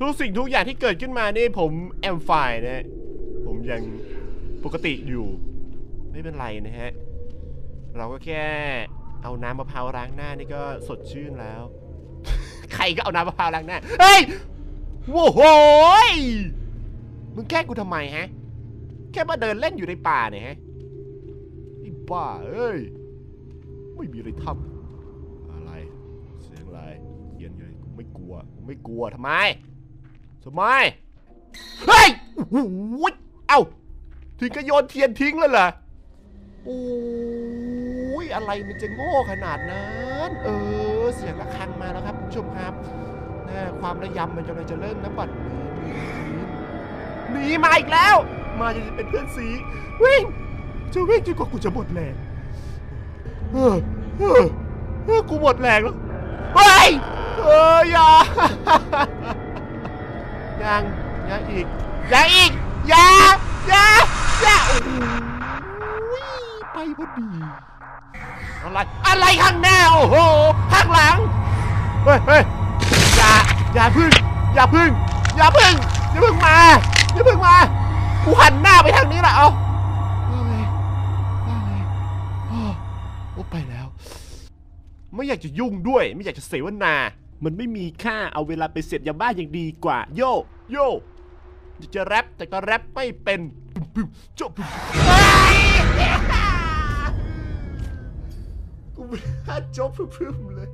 ทุกสิ่งทุกอย่างที่เกิดขึ้นมานี่ผมแอมฝ่ายนะผมยังปกติอยู่ ไม่เป็นไรนะฮะ เราก็แค่เอาน้ำมะพร้าวล้างหน้านี่ก็สดชื่นแล้ว ใครก็เอาน้ำมะพร้าวล้างหน้า เฮ้ยโว้โหยมึงแกล้งกูทำไมฮะ แค่มาเดินเล่นอยู่ในป่าเนี่ยฮะไอ้บ้าเอ้ย ไม่มีอะไรทำอะไร เสียงอะไรเขียนอยู่ไม่กลัว ไม่กลัวทำไม ทำไมเฮ้ยโอ้โหเอ้าถึงก็โยนเทียนทิ้งเลยเหรอโอ้ยอะไรมันจะโง่ขนาดนั้น เออ เสียงระฆังมาแล้วครับคุณผู้ชมครับนะความระยำมันกำลังจะเริ่มน้ำบัดนี้หนีมาอีกแล้ว มาจะเป็นเพื่อนสี วิ่งจะวิ่งจนกว่ากูจะหมดแรงเออเออเออกูหมดแรงแล้วเฮ้ยเอออย่า ยังยังอีกยังอีกอย่าอย่าอย่าโอ้โหไปพอดีอะไรอะไรข้างหน้าโอ้โหข้างหลังเฮ้ยเฮ้ยอย่าอย่าพึ่งอย่าพึ่งอย่าพึ่งอย่าพึ่งมาอย่าพึ่งมากูหันหน้าไปทางนี้แหละเอาว่าไงว่าไงอ้อโอ้ไปแล้ว ไม่อยากจะยุ่งด้วย ไม่อยากจะเสวนา มันไม่มีค่าเอาเวลาไปเสพยาบ้าอย่างดีกว่า โยโยอยากจะแรปแต่ก็แรปไม่เป็นปึ๊มปึ๊มจบปึ๊มเฮ้ยกูไม่น่าจบพึ่มๆเลย